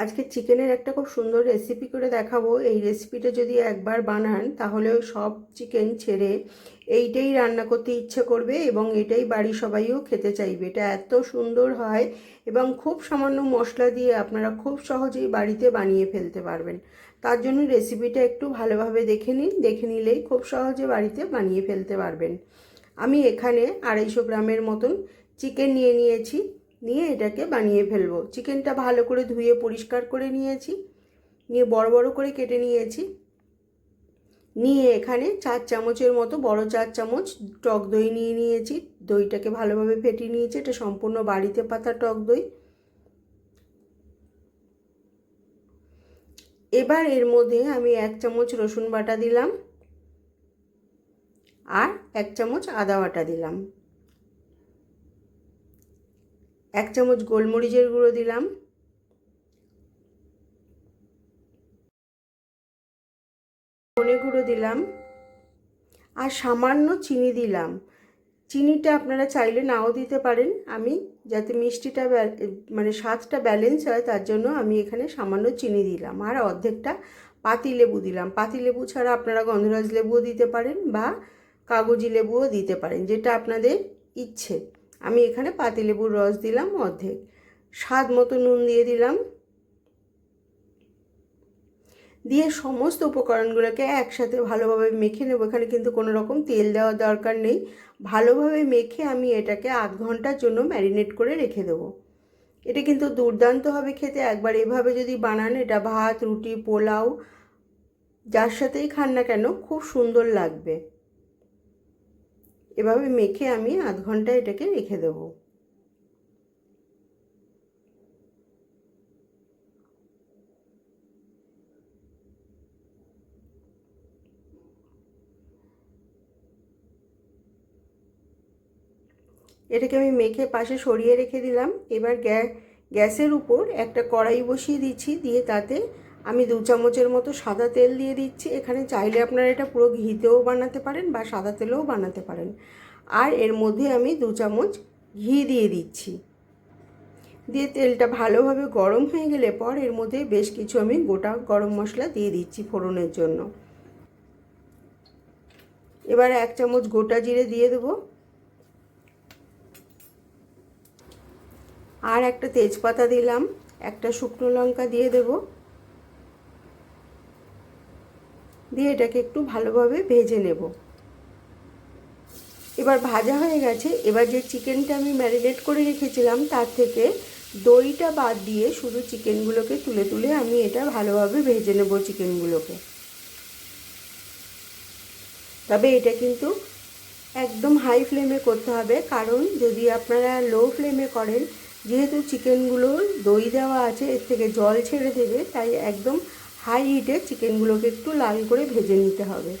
আজকে চিকেনের একটা খুব সুন্দর রেসিপি করে দেখাবো। এই রেসিপিটা যদি একবার বানান, তাহলে সব চিকেন ছেড়ে এইটাই রান্না করতে ইচ্ছে করবে এবং এটাই বাড়ি সবাইও খেতে চাইবে। এটা এত সুন্দর হয় এবং খুব সামান্য মশলা দিয়ে আপনারা খুব সহজেই বাড়িতে বানিয়ে ফেলতে পারবেন। তার জন্য রেসিপিটা একটু ভালোভাবে দেখে নিন। দেখে নিলেই খুব সহজে বাড়িতে বানিয়ে ফেলতে পারবেন। আমি এখানে আড়াইশো গ্রামের মতন চিকেন নিয়ে নিয়েছি। নিয়ে এটাকে বানিয়ে ফেলব। চিকেনটা ভালো করে ধুয়ে পরিষ্কার করে নিয়েছি। নিয়ে বড় বড় করে কেটে নিয়েছি। নিয়ে এখানে চার চামচের মতো, বড় চার চামচ টক দই নিয়ে নিয়েছি। দইটাকে ভালোভাবে ফেটিয়ে নিয়েছি। এটা সম্পূর্ণ বাড়িতে পাতা টক দই। এবার এর মধ্যে আমি এক চামচ রসুন বাটা দিলাম। আর এক চামচ আদা বাটা দিলাম। এক চামচ গোলমরিচের গুঁড়ো দিলাম। ধনে গুঁড়ো দিলাম। আর সামান্য চিনি দিলাম। চিনিটা আপনারা চাইলে নাও দিতে পারেন। আমি যাতে মিষ্টিটা মানে স্বাদটা ব্যালেন্স হয়, তার জন্য আমি এখানে সামান্য চিনি দিলাম। আর অর্ধেকটা পাতি লেবু দিলাম। পাতি লেবু ছাড়া আপনারা গন্ধরাজ লেবুও দিতে পারেন বা কাগজি লেবুও দিতে পারেন, যেটা আপনাদের ইচ্ছে। আমি এখানে পাতিলেবুর রস দিলাম অর্ধেক। স্বাদ মতো নুন দিয়ে দিলাম। দিয়ে সমস্ত উপকরণগুলোকে একসাথে ভালোভাবে মেখে নেব। এখানে কিন্তু কোনো রকম তেল দেওয়ার দরকার নেই। ভালোভাবে মেখে আমি এটাকে আধ ঘণ্টার জন্য ম্যারিনেট করে রেখে দেবো। এটা কিন্তু দুর্দান্ত হবে খেতে। একবার এভাবে যদি বানান, এটা ভাত, রুটি, পোলাও, যার সাথেই খান না কেন, খুব সুন্দর লাগবে। এভাবে মেখে আমি আধ ঘণ্টা এটাকে রেখে দেব। এটাকে আমি মেখে পাশে সরিয়ে রেখে দিলাম। এবার গ্যাসের উপর একটা কড়াই বসিয়ে দিচ্ছি, দিয়ে তাতে আমি দু চামচের মতো সাদা তেল দিয়ে দিচ্ছি। এখানে চাইলে আপনারা এটা পুরো ঘিতেও বানাতে পারেন বা সাদা তেলেও বানাতে পারেন। আর এর মধ্যে আমি দু চামচ ঘি দিয়ে দিচ্ছি। দিয়ে তেলটা ভালোভাবে গরম হয়ে গেলে পর এর মধ্যে বেশ কিছু আমি গোটা গরম মশলা দিয়ে দিচ্ছি ফোড়নের জন্য। এবার এক চামচ গোটা জিরে দিয়ে দেবো। আর একটা তেজপাতা দিলাম, একটা শুকনো লঙ্কা দিয়ে দেবো। দিয়ে এটাকে একটু ভালোভাবে ভেজে নেব। এবার ভাজা হয়ে গেছে। এবার যে চিকেনটা আমি ম্যারিনেট করে রেখেছিলাম, তার থেকে দইটা বাদ দিয়ে শুধু চিকেনগুলোকে তুলে তুলে আমি এটা ভালোভাবে ভেজে নেব চিকেনগুলোকে। তবে এটা কিন্তু একদম হাই ফ্লেমে করতে হবে। কারণ যদি আপনারা লো ফ্লেমে করেন, যেহেতু চিকেনগুলো দই দেওয়া আছে, এর থেকে জল ছেড়ে দেবে, তাই একদম হাই হিটে চিকেনগুলোকে একটু লাল করে ভেজে নিতে হবে।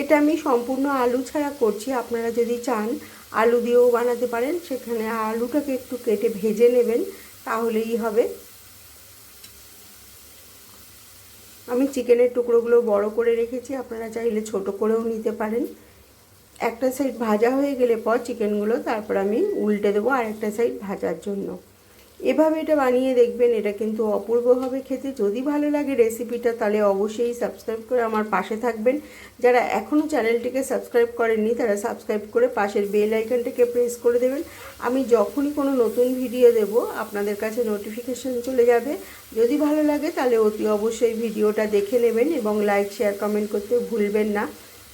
এটা আমি সম্পূর্ণ আলু ছাড়া করছি। আপনারা যদি চান আলু দিয়েও বানাতে পারেন, সেখানে আলুটাকে একটু কেটে ভেজে নেবেন, তাহলেই হবে। আমি চিকেনের টুকরোগুলো বড় করে রেখেছি, আপনারা চাইলে ছোট করেও নিতে পারেন। একটা সাইড ভাজা হয়ে গেলে পর চিকেনগুলো, তারপর আমি উল্টে দেবো আর একটা সাইড ভাজার জন্য। এভাবে এটা বানিয়ে দেখবেন, এটা কিন্তু অপূর্ব হবে খেতে। যদি ভালো লাগে রেসিপিটা, তাহলে অবশ্যই সাবস্ক্রাইব করে আমার পাশে থাকবেন। যারা এখনও চ্যানেলটিকে সাবস্ক্রাইব করেননি, তারা সাবস্ক্রাইব করে পাশের বেল আইকনটিকে প্রেস করে দেবেন। আমি যখনই কোনো নতুন ভিডিও দেব, আপনাদের কাছে নোটিফিকেশান চলে যাবে। যদি ভালো লাগে, তাহলে অতি অবশ্যই ভিডিওটা দেখে নেবেন এবং লাইক, শেয়ার, কমেন্ট করতে ভুলবেন না।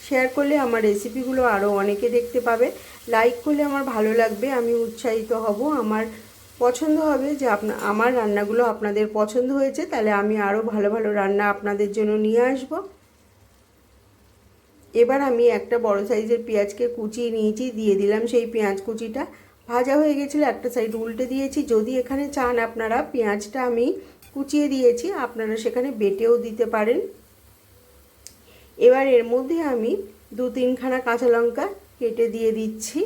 শেয়ার করলে আমার রেসিপিগুলো আরও অনেকে দেখতে পাবে। লাইক করলে আমার ভালো লাগবে, আমি উৎসাহিত হব। আমার পছন্দ হবে যে আপনা, আমার রান্নাগুলো আপনাদের পছন্দ হয়েছে, তাহলে আমি আরও ভালো ভালো রান্না আপনাদের জন্য নিয়ে আসব। এবার আমি একটা বড় সাইজের পেঁয়াজকে কুচিয়ে নিয়েছি, দিয়ে দিলাম সেই পেঁয়াজ কুচিটা। ভাজা হয়ে গেছিল, একটা সাইড উল্টে দিয়েছি। যদি এখানে চান আপনারা পেঁয়াজটা আমি কুচিয়ে দিয়েছি, আপনারা সেখানে বেটেও দিতে পারেন। এবার এর মধ্যে আমি দু তিনখানা কাঁচা লঙ্কা কেটে দিয়ে দিচ্ছি।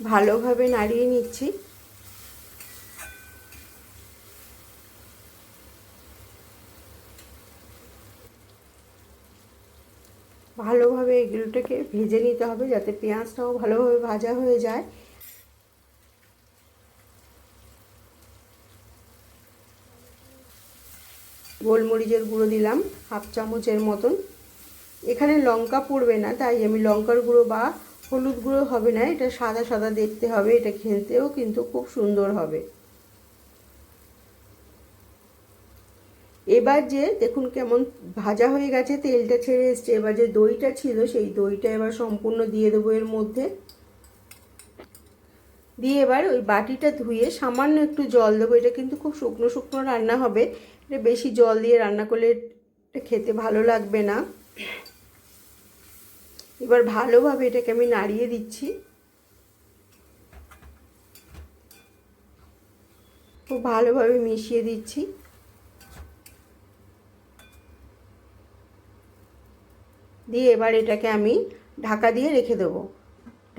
ভালোভাবে নাড়িয়ে নিচ্ছি। ভালোভাবে এগুলোটাকে ভেজে নিতে হবে যাতে পেঁয়াজটাও ভালোভাবে ভাজা হয়ে যায়। গোলমরিচের গুঁড়ো দিলাম, হাফ চামচের মতন। এখানে লঙ্কা পড়বে না, তাই আমি লঙ্কার গুঁড়ো বা হলুদ গুঁড়ো হবে না, এটা সাদা সাদা দেখতে হবে, এটা খেতেও কিন্তু খুব সুন্দর হবে। এবার যে দেখুন কেমন ভাজা হয়ে গেছে, তেলটা ছেড়ে এসছে। এবার যে দইটা ছিল, সেই দইটা এবার সম্পূর্ণ দিয়ে দেবো এর মধ্যে। দিয়ে এবার ওই বাটিটা ধুয়ে সামান্য একটু জল দেবো, এটা কিন্তু খুব শুকনো শুকনো রান্না হবে। এটা বেশি জল দিয়ে রান্না করলে এটা খেতে ভালো লাগবে না। এবার ভালোভাবে এটাকে আমি নাড়িয়ে দিচ্ছি। খুব ভালোভাবে মিশিয়ে দিচ্ছি। দিয়ে এবার এটাকে আমি ঢাকা দিয়ে রেখে দেবো।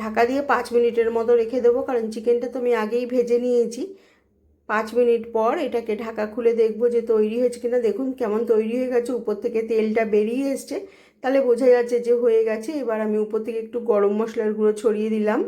ঢাকা দিয়ে পাঁচ মিনিটের মতো রেখে দেবো, কারণ চিকেনটা তো আমি আগেই ভেজে নিয়েছি। পাঁচ মিনিট পর এটাকে ঢাকা খুলে দেখব যে তৈরি হয়েছে কিনা। দেখুন কেমন তৈরি হয়ে গেছে। উপর থেকে তেলটা বেরিয়ে এসছে। তাহলে বোঝা যাচ্ছে যে হয়ে গেছে। এবার আমি উপর থেকে একটু গরম মশলার গুঁড়ো ছড়িয়ে দিলাম।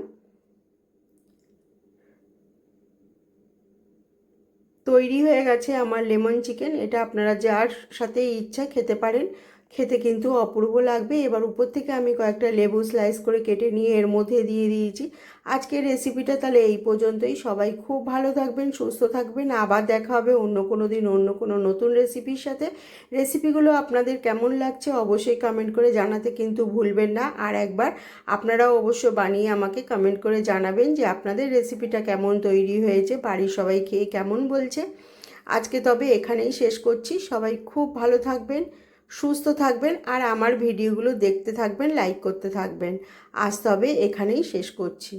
তৈরি হয়ে গেছে আমার লেমন চিকেন। এটা আপনারা যার সাথে ইচ্ছা খেতে পারেন। খেতে কিন্তু অপূর্ব লাগবে। এবার উপর থেকে আমি কয়েকটা লেবু স্লাইস করে কেটে নিয়ে এর মধ্যে দিয়ে দিয়েছি। আজকের রেসিপিটা তাহলে এই পর্যন্তই। সবাই খুব ভালো থাকবেন, সুস্থ থাকবেন। আবার দেখা হবে অন্য কোনো দিন অন্য কোনো নতুন রেসিপির সাথে। রেসিপিগুলো আপনাদের কেমন লাগছে অবশ্যই কমেন্ট করে জানাতে কিন্তু ভুলবেন না। আর একবার আপনারাও অবশ্য বানিয়ে আমাকে কমেন্ট করে জানাবেন যে আপনাদের রেসিপিটা কেমন তৈরি হয়েছে, বাড়ির সবাই খেয়ে কেমন বলছে। আজকে তবে এখানেই শেষ করছি। সবাই খুব ভালো থাকবেন। সুস্থ থাকবেন আর আমার ভিডিওগুলো দেখতে থাকবেন লাইক করতে থাকবেন। আজ তবে এখানেই শেষ করছি।